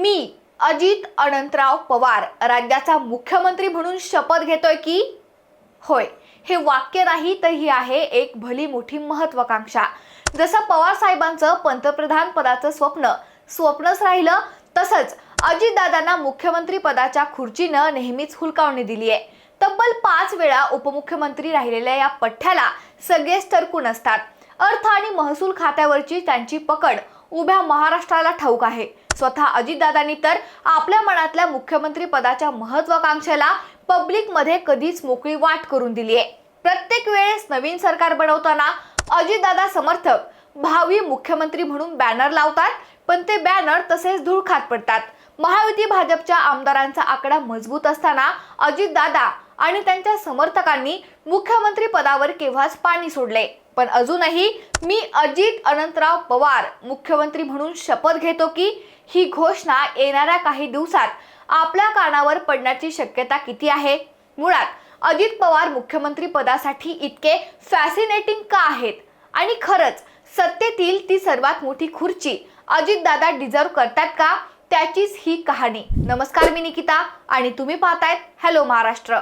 मी अजित अनंतराव पवार राज्याचा मुख्यमंत्री म्हणून शपथ घेतोय की? होय. हे वाक्य नाही तर ही आहे एक भली मोठी महत्वाकांक्षा जसं पवार साहेबांचं पंतप्रधान पदाचं स्वप्न स्वप्नच राहिलं तसंच अजितदादांना मुख्यमंत्री पदाच्या खुर्चीनं नेहमीच हुलकावणी दिली आहे तब्बल पाच वेळा उपमुख्यमंत्री राहिलेल्या या पठ्ठ्याला सगळेच तरकून असतात. अर्थ आणि महसूल खात्यावरची त्यांची पकड उभ्या महाराष्ट्राला ठाऊक आहे. स्वतः अजितदादांनी तर आपल्या मनातल्या मुख्यमंत्री पदाच्या महत्वाकांक्षेला पब्लिकमध्ये कधीच मोकळी वाट करून दिली आहे. प्रत्येक वेळेस नवीन सरकार बनवताना अजितदादा समर्थक भावी मुख्यमंत्री म्हणून बॅनर लावतात पण ते बॅनर तसेच धूळ खात पडतात. महायुती भाजपच्या आमदारांचा आकडा मजबूत असताना अजितदादा आणि त्यांच्या समर्थकांनी मुख्यमंत्री पदावर केव्हाच पाणी सोडले. पण अजूनही मी अजित अनंतराव पवार मुख्यमंत्री म्हणून शपथ घेतो की ही घोषणा येणाऱ्या काही दिवसात आपल्या कानावर पडण्याची शक्यता किती आहे? मुळात अजित पवार मुख्यमंत्री पदासाठी इतके फॅसिनेटिंग का आहेत? आणि खरंच सत्तेतील ती सर्वात मोठी खुर्ची अजितदादा डिझर्व करतात का? त्याचीच ही कहाणी. नमस्कार मी निकिता आणि तुम्ही पाहतायत हॅलो महाराष्ट्र.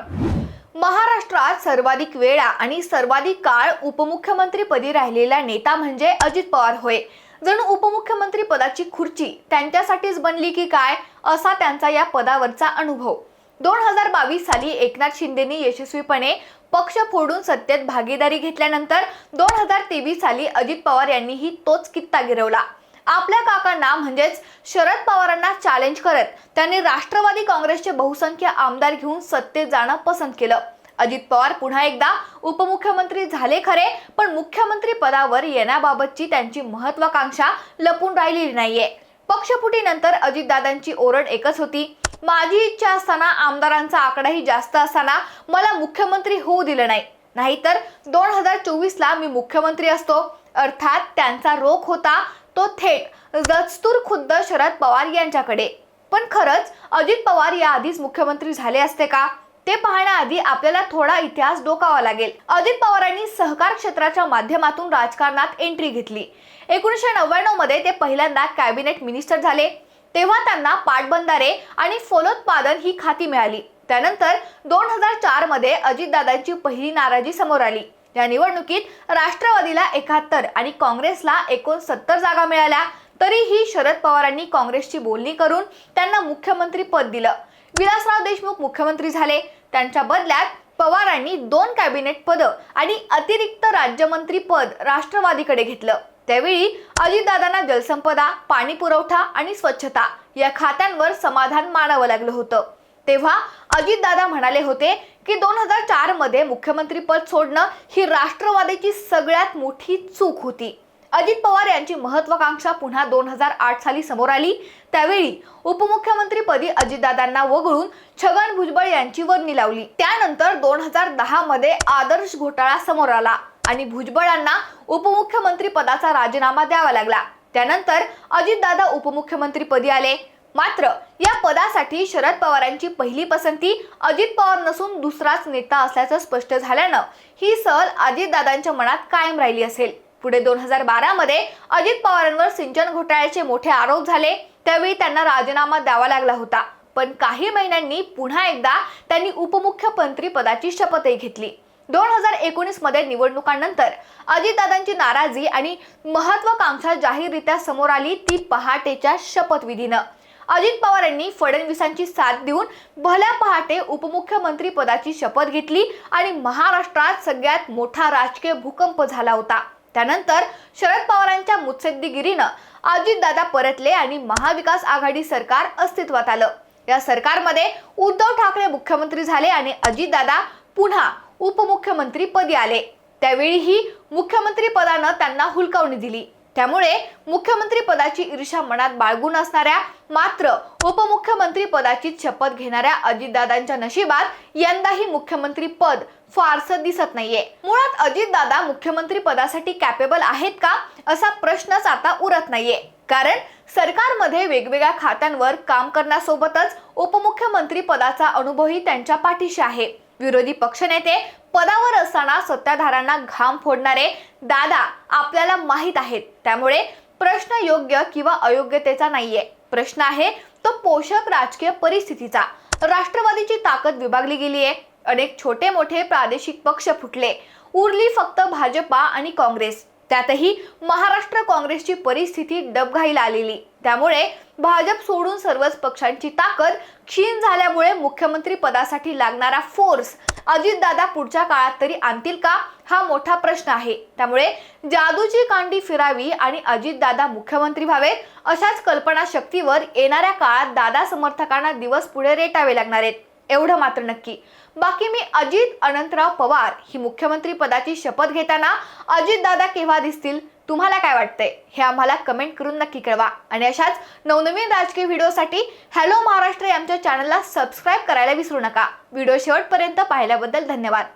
महाराष्ट्रात सर्वाधिक वेळा आणि सर्वाधिक काळ उपमुख्यमंत्रीपदी राहिलेला नेता म्हणजे अजित पवार होय. जणू उपमुख्यमंत्री पदाची खुर्ची त्यांच्यासाठीच बनली की काय असा त्यांचा या पदावरचा अनुभव. दोन हजार बावीस साली एकनाथ शिंदेनी यशस्वीपणे पक्ष फोडून सत्तेत भागीदारी घेतल्यानंतर दोन हजार तेवीस साली अजित पवार यांनीही तोच कित्ता गिरवला. आपल्या काकांना म्हणजेच शरद पवारांना चॅलेंज करत त्यांनी राष्ट्रवादी काँग्रेसचे बहुसंख्य आमदार घेऊन सत्तेत जाणं पसंत केलं. अजित पवार पुन्हा एकदा उपमुख्यमंत्री झाले खरे पण मुख्यमंत्री पदावर येण्याबाबतची त्यांची महत्वाकांक्षा लपून राहिलेली नाहीये. पक्षफुटीनंतर अजितदादांची ओरड एकच होती. माझी इच्छा असताना आमदारांचा आकडाही जास्त असताना मला मुख्यमंत्री होऊ दिलं नाही. नाहीतर दोन हजार चोवीसला मी मुख्यमंत्री असतो. अर्थात त्यांचा रोख होता. तो थेट दस्तूर खुद्द शरद पवार यांच्याकडे. पण खरंच अजित पवार या आधीच मुख्यमंत्री झाले असते का? ते पाहण्याआधी आपल्याला थोडा इतिहास डोकावा लागेल. अजित पवारांनी सहकार क्षेत्राच्या माध्यमातून राजकारणात एंट्री घेतली. एकोणीसशे नव्याण्णवमध्ये ते पहिल्यांदा कॅबिनेट मिनिस्टर झाले. तेव्हा त्यांना पाटबंधारे आणि फलोत्पादन ही खाती मिळाली. त्यानंतर दोन हजार चारमध्ये अजितदादांची पहिली नाराजी समोर आली. या निवडणुकीत राष्ट्रवादीला एकाहत्तर आणि काँग्रेसला एकोणसत्तर जागा मिळाल्या. तरीही शरद पवारांनी काँग्रेसची बोलणी करून त्यांना मुख्यमंत्री पद दिलं. विलासराव देशमुख मुख्यमंत्री झाले. त्यांच्या बदल्यात पवारांनी दोन कॅबिनेट पद आणि अतिरिक्त राज्यमंत्री पद राष्ट्रवादीकडे घेतलं. त्यावेळी अजितदादांना जलसंपदा पाणी पुरवठा आणि स्वच्छता या खात्यांवर समाधान मानावं लागलं होतं. तेव्हा अजितदादा म्हणाले होते की दोन हजार चारमध्ये मुख्यमंत्री पद सोडणं ही राष्ट्रवादीची सगळ्यात मोठी चूक होती. अजित पवार यांची महत्वाकांक्षा पुन्हा दोन हजार आठ साली समोर आली. त्यावेळी उपमुख्यमंत्रीपदी अजितदादांना वगळून छगन भुजबळ यांची वर्णी लावली. त्यानंतर दोन हजार दहा मध्ये आदर्श घोटाळा समोर आला आणि भुजबळांना उपमुख्यमंत्री पदाचा राजीनामा द्यावा लागला. त्यानंतर अजितदादा उपमुख्यमंत्रीपदी आले. मात्र या पदासाठी शरद पवारांची पहिली पसंती अजित पवार नसून दुसराच नेता असल्याचं स्पष्ट झाल्यानं ही सहल अजितदादांच्या मनात कायम राहिली असेल. पुढे दोन हजार बारामध्ये अजित पवारांवर सिंचन घोटाळ्याचे मोठे आरोप झाले त्यावेळी त्यांना राजीनामा द्यावा लागला होता. पण काही महिन्यांनी पुन्हा एकदा त्यांनी उपमुख्यमंत्री पदाची शपथही घेतली. दोन हजार एकोणीसमध्ये निवडणुकांनंतर अजितदादांची नाराजी आणि महत्वाकांक्षा जाहीररित्या समोर आली ती पहाटेच्या शपथविधीनं. अजित पवार यांनी फडणवीसांची साथ देऊन भल्या पहाटे उपमुख्यमंत्री पदाची शपथ घेतली आणि महाराष्ट्रात सगळ्यात मोठा राजकीय भूकंप झाला होता. त्यानंतर शरद पवारांच्या मुत्सद्दीगिरीनं अजितदादा परतले आणि महाविकास आघाडी सरकार अस्तित्वात आलं. या सरकारमध्ये उद्धव ठाकरे मुख्यमंत्री झाले आणि अजितदादा पुन्हा उपमुख्यमंत्री पदी आले. त्यावेळीही मुख्यमंत्री पदानं त्यांना हुलकावणी दिली. त्यामुळे मुख्यमंत्री पदाची ईर्षा मनात बाळगून असणाऱ्या मात्र उपमुख्यमंत्री पदाची शपथ घेणाऱ्या अजितदादांच्या नशिबात यंदाही मुख्यमंत्री पद फारसं दिसत नाहीये. मुळात अजितदादा मुख्यमंत्री पदासाठी कॅपेबल आहेत का? असा प्रश्नच आता उरत नाहीये. कारण सरकारमध्ये वेगवेगळ्या खात्यांवर काम करण्यासोबतच उपमुख्यमंत्री पदाचा अनुभवही त्यांच्या पाठीशी आहे. विरोधी पक्षनेते पदावर असताना सत्ताधारांना घाम फोडणारे दादा आपल्याला माहीत आहेत. त्यामुळे प्रश्न योग्य किंवा अयोग्यतेचा नाहीये. प्रश्न आहे तो पोषक राजकीय परिस्थितीचा. राष्ट्रवादीची ताकद विभागली गेली आहे अनेक छोटे मोठे प्रादेशिक पक्ष फुटले. उरली फक्त भाजपा आणि काँग्रेस. त्यातही महाराष्ट्र काँग्रेसची परिस्थिती डबघाईला आलेली. त्यामुळे भाजप सोडून सर्वच पक्षांची ताकद क्षीण झाल्यामुळे मुख्यमंत्री पदासाठी लागणारा फोर्स अजितदादा पुढच्या काळात तरी आणतील का? हा मोठा प्रश्न आहे. त्यामुळे जादूची कांडी फिरावी आणि अजितदादा मुख्यमंत्री व्हावेत अशाच कल्पनाशक्तीवर येणाऱ्या काळात दादा समर्थकांना दिवस पुढे रेटावे लागणार आहेत. एवढं मात्र नक्की. बाकी मी अजित अनंतराव पवार ही मुख्यमंत्री पदाची शपथ घेताना अजितदादा केव्हा दिसतील तुम्हाला काय वाटतंय? हे आम्हाला कमेंट करून नक्की कळवा. आणि अशाच नवनवीन राजकीय व्हिडिओसाठी हॅलो महाराष्ट्र आमच्या चॅनलला सबस्क्राईब करायला विसरू नका. व्हिडिओ शेवटपर्यंत पाहिल्याबद्दल धन्यवाद.